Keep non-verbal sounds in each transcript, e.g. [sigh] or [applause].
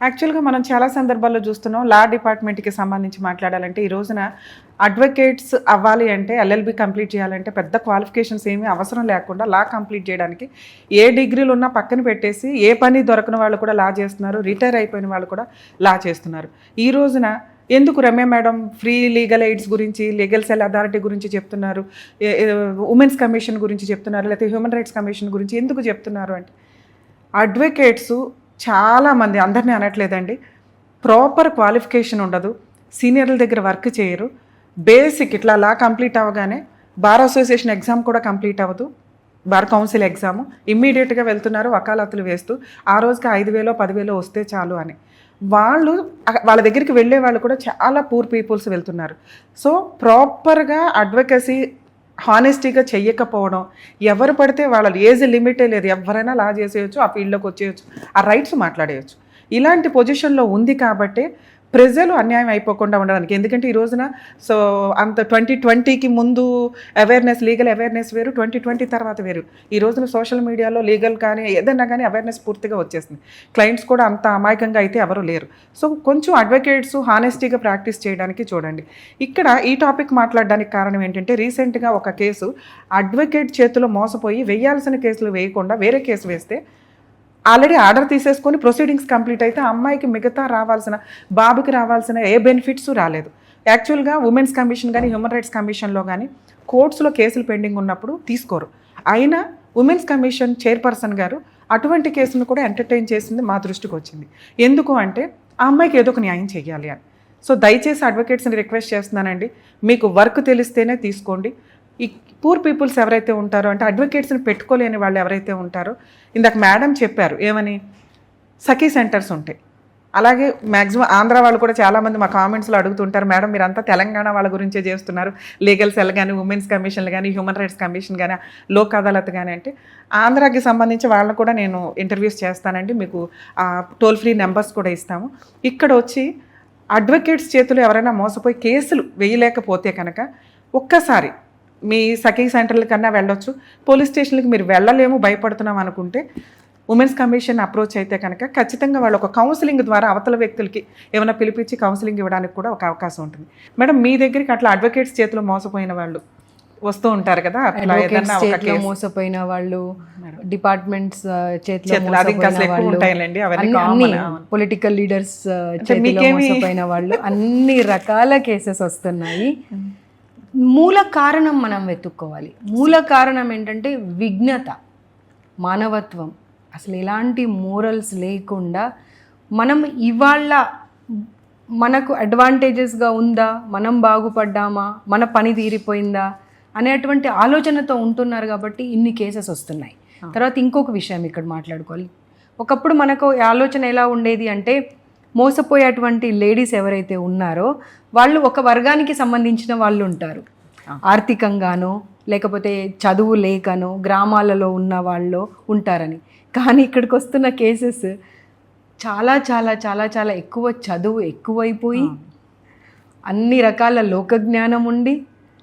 యాక్చువల్గా మనం చాలా సందర్భాల్లో చూస్తున్నాం లా డిపార్ట్మెంట్కి సంబంధించి మాట్లాడాలంటే ఈ రోజున అడ్వకేట్స్ అవ్వాలి అంటే ఎల్ఎల్బి కంప్లీట్ చేయాలంటే పెద్ద క్వాలిఫికేషన్స్ ఏమీ అవసరం లేకుండా లా కంప్లీట్ చేయడానికి ఏ డిగ్రీలు ఉన్నా పక్కన పెట్టేసి ఏ పని దొరకని వాళ్ళు కూడా లా చేస్తున్నారు రిటైర్ అయిపోయిన వాళ్ళు కూడా లా చేస్తున్నారు. ఈ రోజున ఎందుకు Ramya madam free legal aids గురించి లీగల్ సెల్ అథారిటీ గురించి చెప్తున్నారు ఉమెన్స్ కమిషన్ గురించి చెప్తున్నారు లేకపోతే హ్యూమన్ రైట్స్ కమిషన్ గురించి ఎందుకు చెప్తున్నారు అంటే అడ్వకేట్స్ చాలామంది అందరినీ అనట్లేదండి. ప్రాపర్ క్వాలిఫికేషన్ ఉండదు. సీనియర్ల దగ్గర వర్క్ చేయరు. బేసిక్ ఇట్లా లా కంప్లీట్ అవ్వగానే బార్ అసోసియేషన్ ఎగ్జామ్ కూడా కంప్లీట్ అవ్వదు. బార్ కౌన్సిల్ ఎగ్జామ్ ఇమ్మీడియట్గా వెళ్తున్నారు వకాలతులు వేస్తూ ఆ రోజుకి ఐదు వేలో పదివేలో వస్తే చాలు అని. వాళ్ళు వాళ్ళ దగ్గరికి వెళ్ళే వాళ్ళు కూడా చాలా పూర్ పీపుల్స్ వెళ్తున్నారు. సో ప్రాపర్గా అడ్వకసీ హానెస్టీగా చెయ్యకపోవడం ఎవరు పడితే వాళ్ళ ఏజ్ లిమిటే లేదు ఎవరైనా లా చేసేయచ్చు ఆ ఫీల్డ్లోకి వచ్చేయచ్చు ఆ రైట్స్ మాట్లాడేయచ్చు. ఇలాంటి పొజిషన్లో ఉంది కాబట్టి ప్రజలు అన్యాయం అయిపోకుండా ఉండడానికి. ఎందుకంటే ఈ రోజున సో అంత ట్వంటీ ట్వంటీకి ముందు అవేర్నెస్ లీగల్ అవేర్నెస్ వేరు ట్వంటీ ట్వంటీ తర్వాత వేరు. ఈ రోజున సోషల్ మీడియాలో లీగల్ కానీ ఏదైనా కానీ అవేర్నెస్ పూర్తిగా వచ్చేసింది. క్లయింట్స్ కూడా అంత అమాయకంగా అయితే ఎవరు లేరు. సో కొంచెం అడ్వకేట్స్ హానెస్టీగా ప్రాక్టీస్ చేయడానికి చూడండి. ఇక్కడ ఈ టాపిక్ మాట్లాడడానికి కారణం ఏంటంటే రీసెంట్గా ఒక కేసు అడ్వకేట్ చేతిలో మోసపోయి వేయాల్సిన కేసులు వేయకుండా వేరే కేసు వేస్తే ఆల్రెడీ ఆర్డర్ తీసేసుకొని ప్రొసీడింగ్స్ కంప్లీట్ అయితే అమ్మాయికి మిగతా రావాల్సిన బాబుకి రావాల్సిన ఏ బెనిఫిట్స్ రాలేదు. యాక్చువల్గా ఉమెన్స్ కమిషన్ కానీ హ్యూమన్ రైట్స్ కమిషన్లో కానీ కోర్ట్స్లో కేసులు పెండింగ్ ఉన్నప్పుడు తీసుకోరు. అయినా ఉమెన్స్ కమిషన్ చైర్పర్సన్ గారు అటువంటి కేసును కూడా ఎంటర్టైన్ చేసింది మా దృష్టికి వచ్చింది. ఎందుకు అంటే ఆ అమ్మాయికి ఏదో ఒక న్యాయం చేయాలి అని. సో దయచేసి అడ్వకేట్స్ని రిక్వెస్ట్ చేస్తున్నానండి. మీకు వర్క్ తెలిస్తేనే తీసుకోండి. ఈ పూర్ పీపుల్స్ ఎవరైతే ఉంటారో అంటే అడ్వకేట్స్ని పెట్టుకోలేని వాళ్ళు ఎవరైతే ఉంటారో ఇందాక మేడం చెప్పారు ఏమని? సఖీ సెంటర్స్ ఉంటాయి. అలాగే మ్యాక్సిమం ఆంధ్ర వాళ్ళు కూడా చాలామంది మా కామెంట్స్లో అడుగుతుంటారు మేడం మీరంతా తెలంగాణ వాళ్ళ గురించే చేస్తున్నారు. లీగల్ సెల్ కానీ ఉమెన్స్ కమిషన్లు కానీ హ్యూమన్ రైట్స్ కమిషన్ కానీ లోక్ అదాలత్ కానీ అంటే ఆంధ్రాకి సంబంధించి వాళ్ళని కూడా నేను ఇంటర్వ్యూస్ చేస్తానండి. మీకు టోల్ ఫ్రీ నెంబర్స్ కూడా ఇస్తాము. ఇక్కడ వచ్చి అడ్వకేట్స్ చేతులు ఎవరైనా మోసపోయి కేసులు వేయలేకపోతే కనుక ఒక్కసారి మీ సఖీ సెంటర్ల కన్నా వెళ్ళొచ్చు. పోలీస్ స్టేషన్లకు మీరు వెళ్ళలేము భయపడుతున్నాం అనుకుంటే ఉమెన్స్ కమిషన్ అప్రోచ్ అయితే కనుక ఖచ్చితంగా వాళ్ళు ఒక కౌన్సిలింగ్ ద్వారా అవతల వ్యక్తులకి ఏమైనా పిలిపించి కౌన్సిలింగ్ ఇవ్వడానికి కూడా ఒక అవకాశం ఉంటుంది. మేడం మీ దగ్గరికి అట్లా అడ్వకేట్స్ చేతిలో మోసపోయిన వాళ్ళు వస్తూ ఉంటారు కదా? అట్లా ఒక మోసపోయిన వాళ్ళు డిపార్ట్మెంట్స్ చేతిలో పొలిటికల్ లీడర్స్ చేతిలో మోసపోయిన వాళ్ళు అన్ని రకాల కేసెస్ వస్తున్నాయి. [laughs] మూల కారణం మనం వెతుక్కోవాలి. మూల కారణం ఏంటంటే విఘ్నత మానవత్వం. అసలు ఎలాంటి మోరల్స్ లేకుండా మనం ఇవాళ మనకు అడ్వాంటేజెస్గా ఉందా? మనం బాగుపడ్డామా? మన పని తీరిపోయిందా? అనేటువంటి ఆలోచనతో ఉంటున్నారు కాబట్టి ఇన్ని కేసెస్ వస్తున్నాయి. తర్వాత ఇంకొక విషయం ఇక్కడ మాట్లాడుకోవాలి. ఒకప్పుడు మనకు ఆలోచన ఎలా ఉండేది అంటే మోసపోయేటువంటి లేడీస్ ఎవరైతే ఉన్నారో వాళ్ళు ఒక వర్గానికి సంబంధించిన వాళ్ళు ఉంటారు. ఆర్థికంగానో లేకపోతే చదువు లేకనో గ్రామాలలో ఉన్న వాళ్ళు ఉంటారని. కానీ ఇక్కడికి వస్తున్న కేసెస్ చాలా చాలా చాలా చాలా ఎక్కువ చదువు ఎక్కువైపోయి అన్ని రకాల లోకజ్ఞానం ఉండి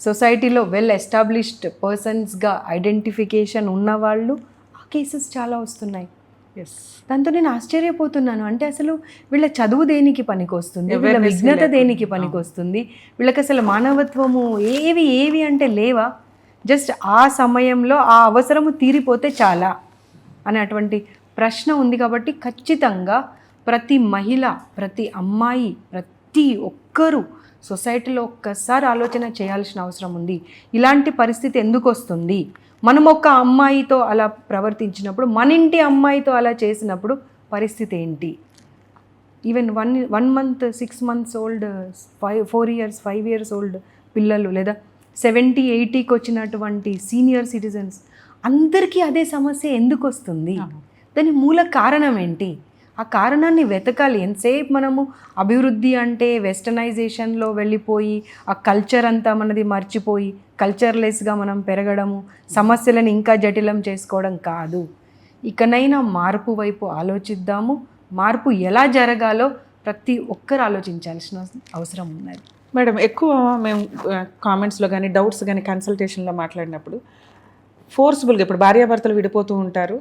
సొసైటీలో వెల్ ఎస్టాబ్లిష్డ్ పర్సన్స్గా ఐడెంటిఫికేషన్ ఉన్నవాళ్ళు ఆ కేసెస్ చాలా వస్తున్నాయి. దాంతో నేను ఆశ్చర్యపోతున్నాను. అంటే అసలు వీళ్ళ చదువు దేనికి పనికొస్తుంది? వీళ్ళ విఘ్నత దేనికి పనికొస్తుంది? వీళ్ళకి అసలు మానవత్వము ఏవి ఏవి అంటే లేవా? జస్ట్ ఆ సమయంలో ఆ అవసరము తీరిపోతే చాలా అనేటువంటి ప్రశ్న ఉంది కాబట్టి ఖచ్చితంగా ప్రతి మహిళ ప్రతి అమ్మాయి ప్రతి ఒక్కరూ సొసైటీలో ఒక్కసారి ఆలోచన చేయాల్సిన అవసరం ఉంది. ఇలాంటి పరిస్థితి ఎందుకు వస్తుంది మనం ఒక అమ్మాయితో అలా ప్రవర్తించినప్పుడు మన ఇంటి అమ్మాయితో అలా చేసినప్పుడు పరిస్థితి ఏంటి? Even one one month six months old five four years five years old పిల్లలు లేదా సెవెంటీ ఎయిటీకి వచ్చినటువంటి సీనియర్ సిటిజన్స్ అందరికీ అదే సమస్య ఎందుకు వస్తుంది దాని మూల కారణం ఏంటి? ఆ కారణాన్ని వెతకాలి. ఎంతసేపు మనము అభివృద్ధి అంటే వెస్టర్నైజేషన్లో వెళ్ళిపోయి ఆ కల్చర్ అంతా మనది మర్చిపోయి కల్చర్లెస్గా మనం పెరగడము సమస్యలను ఇంకా జటిలం చేసుకోవడం కాదు. ఇకనైనా మార్పు వైపు ఆలోచిద్దాము. మార్పు ఎలా జరగాలో ప్రతి ఒక్కరు ఆలోచించాల్సిన అవసరం ఉన్నది. మేడం ఎక్కువ మేము కామెంట్స్లో కానీ డౌట్స్ కానీ కన్సల్టేషన్లో మాట్లాడినప్పుడు ఫోర్స్ఫుల్గా ఇప్పుడు భార్యాభర్తలు విడిపోతూ ఉంటారు.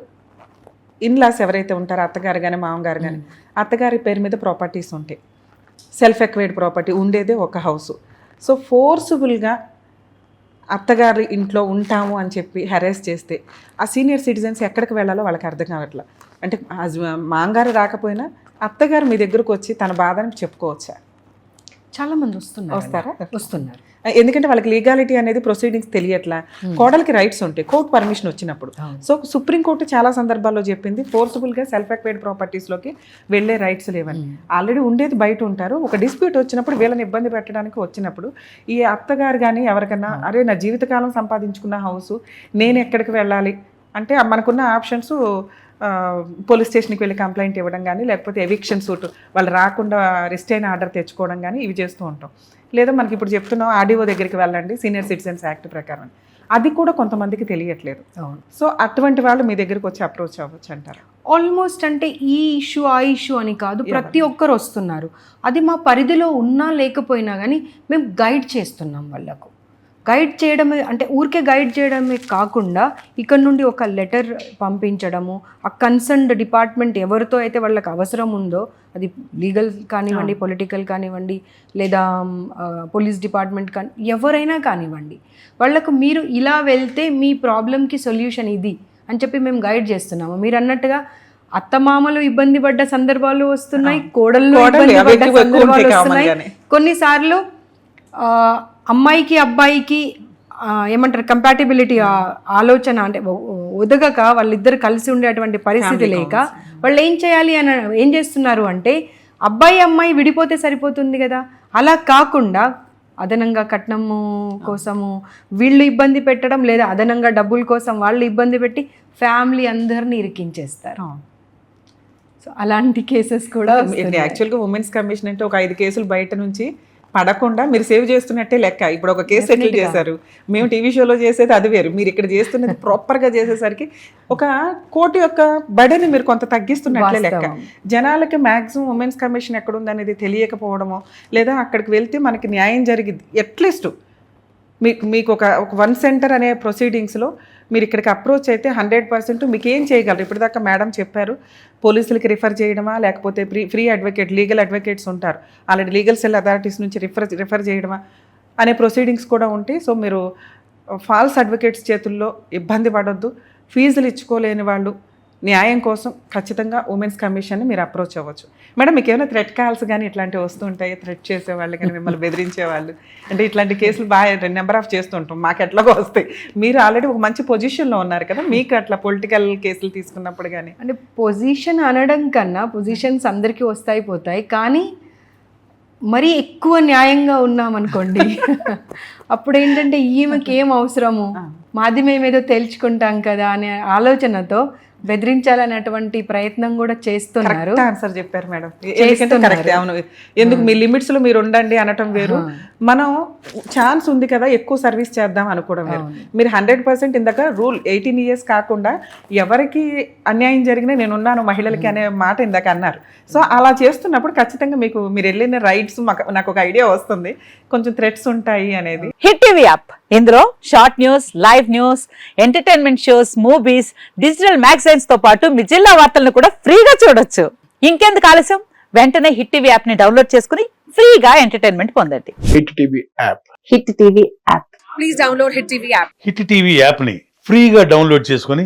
ఇన్లాస్ ఎవరైతే ఉంటారో అత్తగారు కానీ మామగారు కానీ అత్తగారి పేరు మీద ప్రాపర్టీస్ ఉంటాయి. సెల్ఫ్ ఎక్వైర్డ్ ప్రాపర్టీ ఉండేదే ఒక హౌస్ సో ఫోర్సుబుల్గా అత్తగారి ఇంట్లో ఉంటాము అని చెప్పి హెరాస్ చేస్తే ఆ సీనియర్ సిటిజన్స్ ఎక్కడికి వెళ్ళాలో వాళ్ళకి అర్థం కావట్లా. అంటే మాంగారు రాకపోయినా అత్తగారు మీ దగ్గరకు వచ్చి తన బాధని చెప్పుకోవచ్చా? చాలా మంది వస్తున్నారు వస్తారా? వస్తున్నారు. ఎందుకంటే వాళ్ళకి లీగాలిటీ అనేది ప్రొసీడింగ్స్ తెలియట్లా. కోడలికి రైట్స్ ఉంటాయి కోర్టు పర్మిషన్ వచ్చినప్పుడు. సో సుప్రీంకోర్టు చాలా సందర్భాల్లో చెప్పింది ఫోర్సబుల్గా సెల్ఫ్ ఎక్వైర్డ్ ప్రాపర్టీస్లోకి వెళ్ళే రైట్స్ లేవని. ఆల్రెడీ ఉండేది బయట ఉంటారు. ఒక డిస్ప్యూట్ వచ్చినప్పుడు వీళ్ళని ఇబ్బంది పెట్టడానికి వచ్చినప్పుడు ఈ అత్తగారు కానీ ఎవరికన్నా అరే నా జీవితకాలం సంపాదించుకున్న హౌస్ నేను ఎక్కడికి వెళ్ళాలి? అంటే మనకున్న ఆప్షన్స్ పోలీస్ స్టేషన్కి వెళ్ళి కంప్లైంట్ ఇవ్వడం కానీ లేకపోతే ఎవిక్షన్ సూట్ వాళ్ళు రాకుండా రిస్టైన్ ఆర్డర్ తెచ్చుకోవడం కానీ ఇవి చేస్తూ ఉంటాం. లేదా మనకి ఇప్పుడు చెప్తున్నాం ఆర్డీఓ దగ్గరికి వెళ్ళండి సీనియర్ సిటిజన్స్ యాక్ట్ ప్రకారం అది కూడా కొంతమందికి తెలియట్లేదు. అవును. సో అటువంటి వాళ్ళు మీ దగ్గరికి వచ్చి అప్రోచ్ అవ్వచ్చు అంటారు? ఆల్మోస్ట్ అంటే ఈ ఇష్యూ ఆ ఇష్యూ అని కాదు ప్రతి ఒక్కరు వస్తున్నారు. అది మా పరిధిలో ఉన్నా లేకపోయినా కానీ మేము గైడ్ చేస్తున్నాం వాళ్ళకు. గైడ్ చేయడమే అంటే ఊరికే గైడ్ చేయడమే కాకుండా ఇక్కడ నుండి ఒక లెటర్ పంపించడము ఆ కన్సర్న్డ్ డిపార్ట్మెంట్ ఎవరితో అయితే వాళ్ళకి అవసరం ఉందో అది లీగల్ కానివ్వండి పొలిటికల్ కానివ్వండి లేదా పోలీస్ డిపార్ట్మెంట్ కానీ ఎవరైనా కానివ్వండి వాళ్ళకు మీరు ఇలా వెళ్తే మీ ప్రాబ్లంకి సొల్యూషన్ ఇది అని చెప్పి మేము గైడ్ చేస్తున్నాము. మీరు అన్నట్టుగా అత్తమామలు ఇబ్బంది పడ్డ సందర్భాలు వస్తున్నాయి కోడళ్ళు ఇబ్బంది పడ్డ సందర్భాలు వస్తున్నాయి. కొన్నిసార్లు అమ్మాయికి అబ్బాయికి ఏమంటారు కంపాటిబిలిటీ ఆలోచన అంటే ఒదగక వాళ్ళిద్దరు కలిసి ఉండేటువంటి పరిస్థితి లేక వాళ్ళు ఏం చేయాలి అని ఏం చేస్తున్నారు అంటే అబ్బాయి అమ్మాయి విడిపోతే సరిపోతుంది కదా. అలా కాకుండా అదనంగా కట్నము కోసము వీళ్ళు ఇబ్బంది పెట్టడం లేదా అదనంగా డబ్బుల కోసం వాళ్ళు ఇబ్బంది పెట్టి ఫ్యామిలీ అందరిని ఇరికించేస్తారు. సో అలాంటి కేసెస్ కూడా. యాక్చువల్గా ఉమెన్స్ కమిషన్ అంటే ఒక ఐదు కేసులు బయట నుంచి పడకుండా మీరు సేవ్ చేస్తున్నట్టే లెక్క. ఇప్పుడు ఒక కేసు సెటిల్ చేశారు. మేము టీవీ షోలో చేసేది అది వేరు. మీరు ఇక్కడ చేస్తున్నది [laughs] ప్రాపర్గా చేసేసరికి ఒక కోర్టు యొక్క బడిని మీరు కొంత తగ్గిస్తున్నట్లే లెక్క. జనాలకి మ్యాక్సిమం ఉమెన్స్ కమిషన్ ఎక్కడుందనేది తెలియకపోవడమో లేదా అక్కడికి వెళ్తే మనకి న్యాయం జరిగింది అట్లీస్ట్ మీకు మీకు ఒక ఒక వన్ సెంటర్ అనే ప్రొసీడింగ్స్లో మీరు ఇక్కడికి అప్రోచ్ అయితే హండ్రెడ్ పర్సెంట్ మీకు ఏం చేయగలరు? ఇప్పటిదాకా మేడం చెప్పారు పోలీసులకి రిఫర్ చేయడమా? లేకపోతే free free advocate legal advocates ఉంటారు. ఆల్రెడీ లీగల్ సెల్ అథారిటీస్ నుంచి రిఫర్ రిఫర్ చేయడమా? అనే ప్రొసీడింగ్స్ కూడా ఉంటాయి సో మీరు ఫాల్స్ అడ్వకేట్స్ చేతుల్లో ఇబ్బంది పడొద్దు. ఫీజులు ఇచ్చుకోలేని వాళ్ళు న్యాయం కోసం ఖచ్చితంగా ఉమెన్స్ కమిషన్ని మీరు అప్రోచ్ అవ్వచ్చు. మేడం మీకు ఏమైనా థ్రెట్ కాల్స్ కానీ ఇట్లాంటివి వస్తుంటాయి? థ్రెట్ చేసేవాళ్ళు కానీ మిమ్మల్ని బెదిరించే వాళ్ళు అంటే ఇట్లాంటి కేసులు బాగా నెంబర్ ఆఫ్ చేస్తుంటాం. మాకు ఎట్లాగో వస్తాయి. మీరు ఆల్రెడీ ఒక మంచి పొజిషన్లో ఉన్నారు కదా మీకు అట్లా పొలిటికల్ కేసులు తీసుకున్నప్పుడు కానీ అంటే పొజిషన్ అనడం కన్నా పొజిషన్స్ అందరికీ వస్తాయి పోతాయి. కానీ మరీ ఎక్కువ న్యాయంగా ఉన్నామనుకోండి [laughs] అప్పుడు ఏంటంటే ఈమెకి ఏం అవసరము మాది మేమేదో తేల్చుకుంటాం కదా అనే ఆలోచనతో బెదిరించాలనేటువంటి ప్రయత్నం కూడా చేస్తున్నారు. కరెక్ట్ ఆన్సర్ చెప్పారు మేడం. ఎందుకంటే కరెక్ట్ అవును. ఎందుకు మీ లిమిట్స్లో మీరు ఉండండి అనటం వేరు. మనం ఛాన్స్ ఉంది కదా ఎక్కువ సర్వీస్ చేద్దాం అనుకోవడం వేరు. మీరు హండ్రెడ్ పర్సెంట్ ఇందాక రూల్ ఎయిటీన్ ఇయర్స్ కాకుండా ఎవరికి అన్యాయం జరిగినా నేను ఉన్నాను మహిళలకి అనే మాట ఇందాక అన్నారు. సో అలా చేస్తున్నప్పుడు ఖచ్చితంగా మీకు మీరు వెళ్ళిన రైట్స్ నాకు ఒక ఐడియా వస్తుంది. కొంచెం థ్రెట్స్ ఉంటాయి అనేది. Hit TV app. ఇందులో short news live news entertainment shows movies digital మ్యాగజైన్స్తో పాటు మీ జిల్లా వార్తలను కూడా ఫ్రీగా చూడొచ్చు. ఇంకెందుకు ఆలస్యం? వెంటనే హిట్ టీవీ యాప్ని డౌన్లోడ్ చేసుకుని ఫ్రీగా ఎంటర్టైన్మెంట్ పొందండి. Hit TV app. Hit TV app. Hit TV యాప్ని ఫ్రీగా డౌన్లోడ్ చేసుకొని